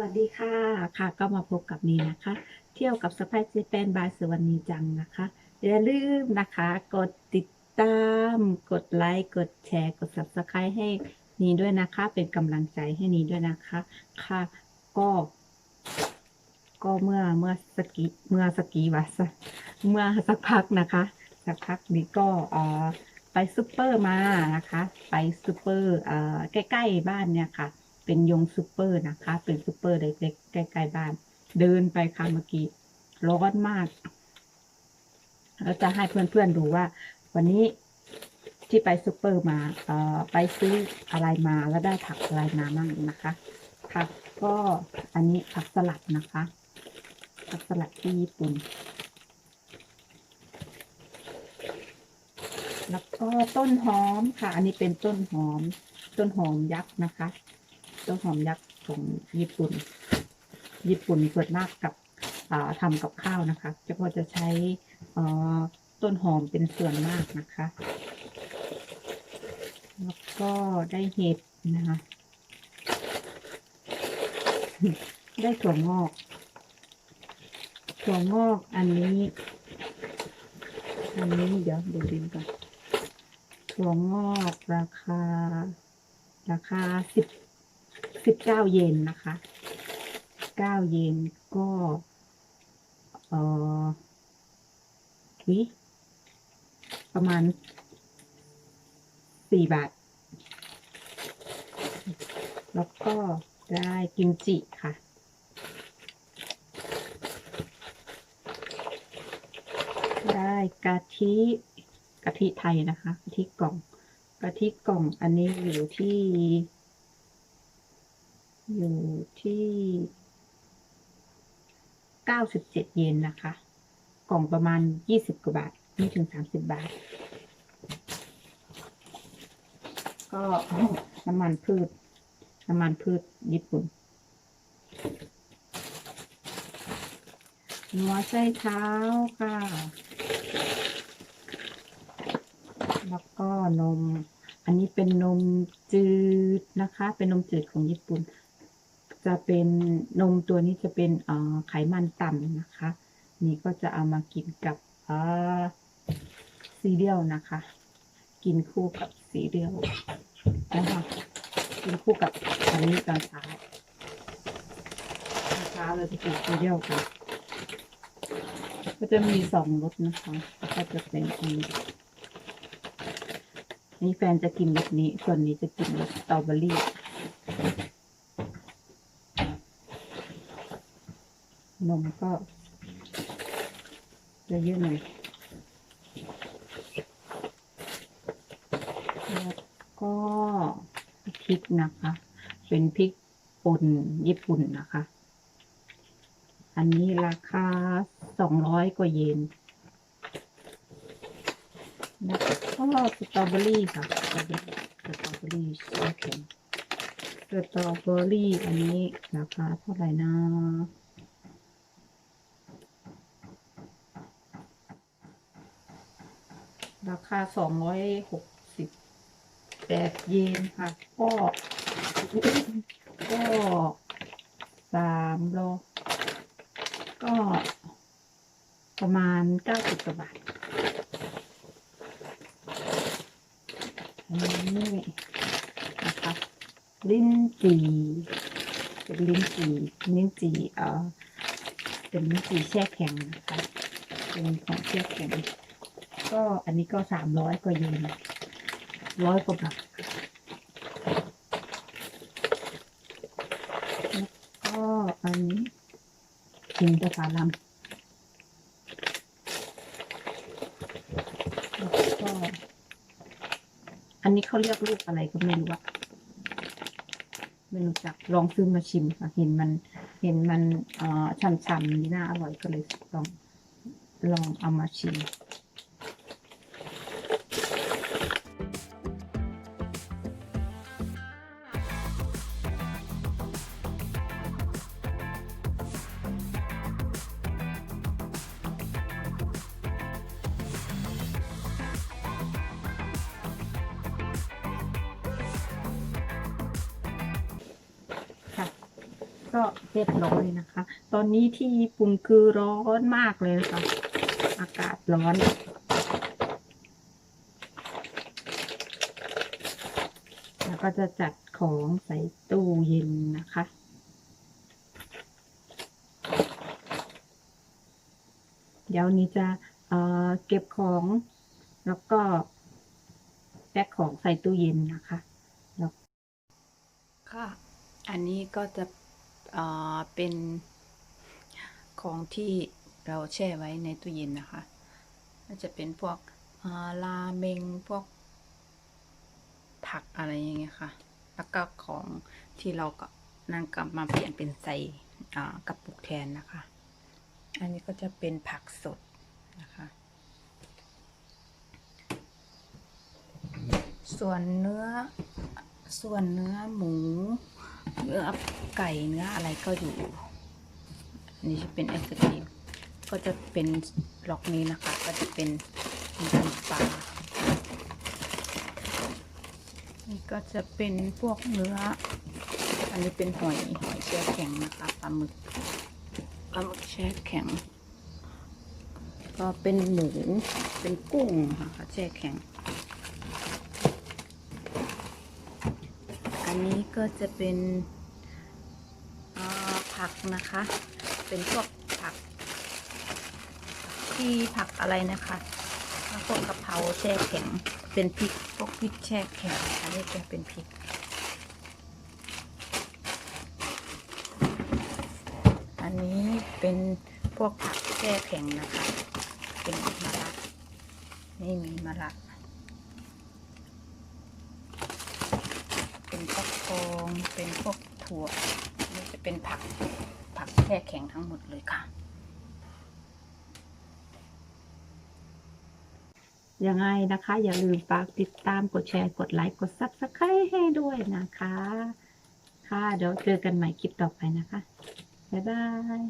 วัสดีค่ะค่ะ ก็มาพบกับนีนะคะ เที่ยวกับสไปซี่แปนบายสวรรณีจังนะคะอย่าลืมนะคะ กดติดตาม กดไลค์กดแชร์ กด subscribe ให้นีด้วยนะคะ เป็นกำลังใจให้นีด้วยนะคะ ค่ะ ก็ ก็เมื่อเมื่อสกีเมื่อสกีวะสเมื่อสักพักนะคะสักพักนี้ก็เอ่อไปซูเปอร์มานะคะ ไปซูเปอร์เอ่อใกล้ๆบ้านเนี่ยค่ะ เป็นยงซูเปอร์นะคะ เป็นซูเปอร์เล็กๆใกล้ๆบ้าน เดินไปค่ะเมื่อกี้ร้อนมากแล้วจะให้เพื่อนๆดูว่า วันนี้ที่ไปซูเปอร์มาเอ่อไปซื้ออะไรมาแล้วได้ผักอะไรมาบ้างนะคะผักก็อันนี้ผักสลัดนะคะผักสลัดที่ญี่ปุ่น แล้วก็ต้นหอมค่ะ อันนี้เป็นต้นหอม ต้นหอมยักษ์นะคะ ต้นหอมยักษ์ของญี่ปุ่น ญี่ปุ่นส่วนมากกับอ่าทำกับข้าวนะคะจะก็จะใช้ต้นหอมเป็นส่วนมากนะคะ แล้วก็ได้เห็ดนะคะ ได้ถั่วงอก ถั่วงอกอันนี้ อันนี้เดี๋ยวดูดินก่อน ถั่วงอกราคา ราคาสิบ สิบเก้าเยนนะคะเก้าเยนก็เออวิประมาณสี่บาท แล้วก็ได้กิมจิค่ะได้กะทิกะทิไทยนะคะกะทิกล่องกะทิกล่องอันนี้อยู่ที่ อยู่ที่เก้าสิบเจ็ดเยนนะคะ กล่องประมาณยี่สิบกว่าบาท ไม่ถึงสามสิบบาท ก็น้ำมันพืช น้ำมันพืชญี่ปุ่นหัวไส้เท้าค่ะ แล้วก็นม อันนี้เป็นนมจืดนะคะ เป็นนมจืดของญี่ปุ่น จะเป็นนมตัวนี้จะเป็นไขมันต่ำนะคะ นี่ก็จะเอามากินกับซีเรียลนะคะ กินคู่กับซีเรียลนะคะกินคู่กับอันนี้ตอนเช้าตอนเช้าเราจะกินซีเรียลกันก็จะมีสองรสนะคะก็จะเป็นอันนี้นี่แฟนจะกินรสนี้ส่วนนี้จะกินรสสตรอเบอรี่ นมก็จะเยอะหน่อยแล้วก็พริกนะคะ เป็นพริกป่นญี่ปุ่นนะคะ อันนี้ราคาสองร้อยกว่าเยนแล้วก็สตรอเบอรี่ค่ะสตรอเบอรี่สตรอเบอรี่แช่แข็งสตรอเบอรี่อันนี้ราคาเท่าไหร่นะ ราคาสองร้อยหกสิบแปดเยนค่ะ ก็ก็สามโล ก็ประมาณเก้าสิบกว่าบาทอันนี้นะคะลิ้นจี่เป็นลิ้นจี่ลิ้นจี่เอ่อเป็นลิ้นจี่แช่แข็งนะคะเป็นของแช่แข็ง ก็อันนี้ก็สามร้อยกว่าเยนร้อยกว่าบาทแล้วก็อันนี้กินตะฟาลัมแล้วก็อันนี้เขาเรียกลูกอะไรก็ไม่รู้อะไม่รู้จักลองซื้อมาชิมค่ะเห็นมันเห็นมันเอ่อช่ำๆนี่น่าอร่อยก็เลยลองลองเอามาชิม ก็เรียบร้อยนะคะ ตอนนี้ที่ญี่ปุ่นคือร้อนมากเลยนะคะอากาศร้อนแล้วก็จะจัดของใส่ตู้เย็นนะคะเดี๋ยวนี้จะเเก็บของแล้วก็แพ็คของใส่ตู้เย็นนะคะค่ะ อันนี้ก็จะ เป็นของที่เราแช่ไว้ในตู้เย็นนะคะก็จะเป็นพวกราเมงพวกผักอะไรอย่างเงี้ยค่ะ แล้วก็ของที่เราก็นั่นกลับมาเปลี่ยนเป็นใส่กระปุกแทนนะคะ อันนี้ก็จะเป็นผักสดนะคะ ส่วนเนื้อ ส่วนเนื้อหมู เนื้อไก่เนื้ออะไรก็อยู่อันนี้จะเป็นไอศกรีมก็จะเป็นล็อกนี้นะคะ ก็จะเป็นน้ำปลานี่ก็จะเป็นพวกเนื้อ อันนี้เป็นหอยหอยแช่แข็งนะคะปลาหมึกปลาหมึกแช่แข็ง ก็เป็นหมูเป็นกุ้งค่ะแช่แข็ง นนี้ก็จะเป็นผักนะคะ เป็นพวกผักที่ผักอะไรนะคะแล้วพวกกะเพราแช่แข็ง เป็นพริกพวกพริกแช่แข็งอันนี้จะเป็นพริกอันนี้เป็นพวกผักแช่แข็งนะคะ เป็นมะระนี่มีมะระ เป็นฟัก ทองเป็นพวกถั่วนี่จะเป็นผักผักแช่แข็งทั้งหมดเลยค่ะ ยังไงนะคะ อย่าลืมฝากติดตามกดแชร์กดไลค์กดซับสไครต์ให้ด้วยนะคะ ค่ะเดี๋ยวเจอกันใหม่คลิปต่อไปนะคะ บ๊ายบาย